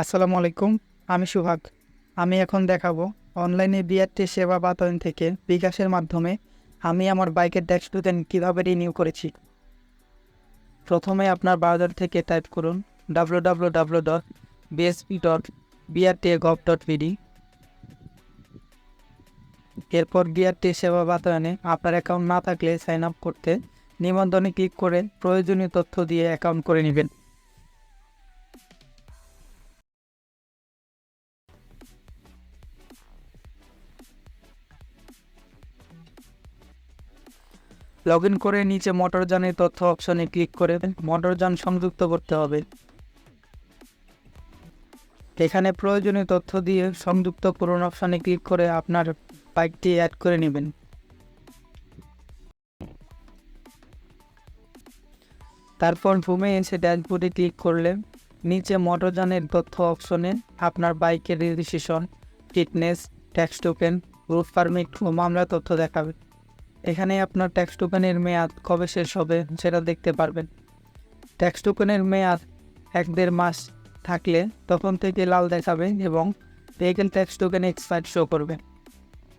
আসসালামু আলাইকুম, আমি সুহাগ আমি এখন দেখাবো অনলাইনে বিআরটি সেবা বাতায়ন থেকে বিকাশের মাধ্যমে আমি আমার বাইকের ট্যাক্স টোকেন কীভাবে রিনিউ করেছি। প্রথমে আপনার ব্রাউজার থেকে টাইপ করুন W W W dot BSP dot BRT gov dot BD এরপর বিআরটি সেবা বাতায়নে আপনার অ্যাকাউন্ট না থাকলে সাইন আপ করতে নিবন্ধনে ক্লিক করে প্রয়োজনীয় তথ্য দিয়ে অ্যাকাউন্ট করে নেবেন। লগ ইন করে নিচে মোটরযানের তথ্য অপশনে ক্লিক করে মোটরযান সংযুক্ত করতে হবে। এখানে প্রয়োজনীয় তথ্য দিয়ে সংযুক্ত করুন অপশনে ক্লিক করে আপনার বাইকটি অ্যাড করে নেবেন। তারপর ভূমে এসে ড্যাশবোর্ডে ক্লিক করলে নিচে মোটরযানের তথ্য অপশনে আপনার বাইকের registration fitness tax token route permit ও মামলা তথ্য দেখাবে। এখানে আপনার ট্যাক্স টোকেনের মেয়াদ কবে শেষ হবে সেটা দেখতে পারবেন। ট্যাক্স টোকেনের মেয়াদ এক দেড় মাস থাকলে তখন থেকে লাল দেখাবে এবং vehicle tax token expire show করবে।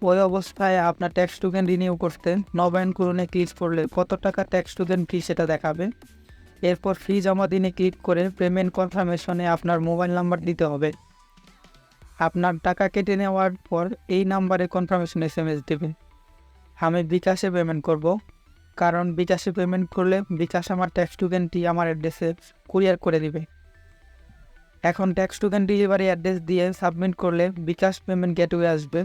ওই অবস্থায় আপনার ট্যাক্স টোকেন রিনিউ করতে নবায়নকরণে ক্লিক করলে কত টাকা ট্যাক্স টোকেন ফি সেটা দেখাবে। এরপর ফি জমা দিনে ক্লিক করে পেমেন্ট কনফার্মেশনে আপনার মোবাইল নাম্বার দিতে হবে। আপনার টাকা কেটে নেওয়ার পর এই নাম্বারে কনফার্মেশন এস এম এস দেবে। আমি বিকাশে পেমেন্ট করব। কারণ বিকাশে পেমেন্ট করলে বিকাশ আমার ট্যাক্স টোকেনটি আমার অ্যাড্রেসে কুরিয়ার করে দিবে। এখন ট্যাক্স টোকেন ডেলিভারি অ্যাড্রেস দিয়ে সাবমিট করলে বিকাশ পেমেন্ট গেটওয়ে আসবে।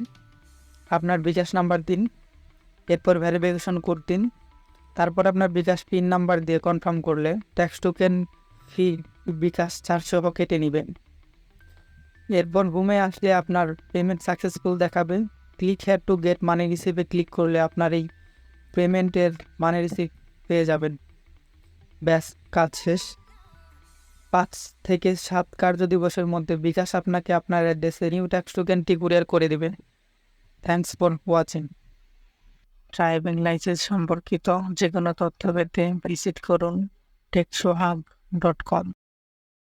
আপনার বিকাশ নাম্বার দিন, এরপর ভেরিফিকেশন কোড দিন, তারপর আপনার বিকাশ পিন নাম্বার দিয়ে কনফার্ম করলে ট্যাক্স টোকেন ফি বিকাশ চারশো কেটে নেবেন। এরপর ঘুমে আসলে আপনার পেমেন্ট সাকসেসফুল দেখাবে। Click here to get money রিসিভে click করলে আপনার এই পেমেন্টের মানি রিসিভ পেয়ে যাবেন। ব্যাস, কাজ শেষ। পাঁচ থেকে সাত কার্য দিবসের মধ্যে বিকাশ আপনাকে আপনার অ্যাড্রেসে নিউ ট্যাক্স টোকেনটি কুরিয়ার করে দেবে। Thanks for watching driving licence সম্পর্কিত যে কোনো তথ্য পেতে ভিজিট করুন টেকসোহাব ডট কম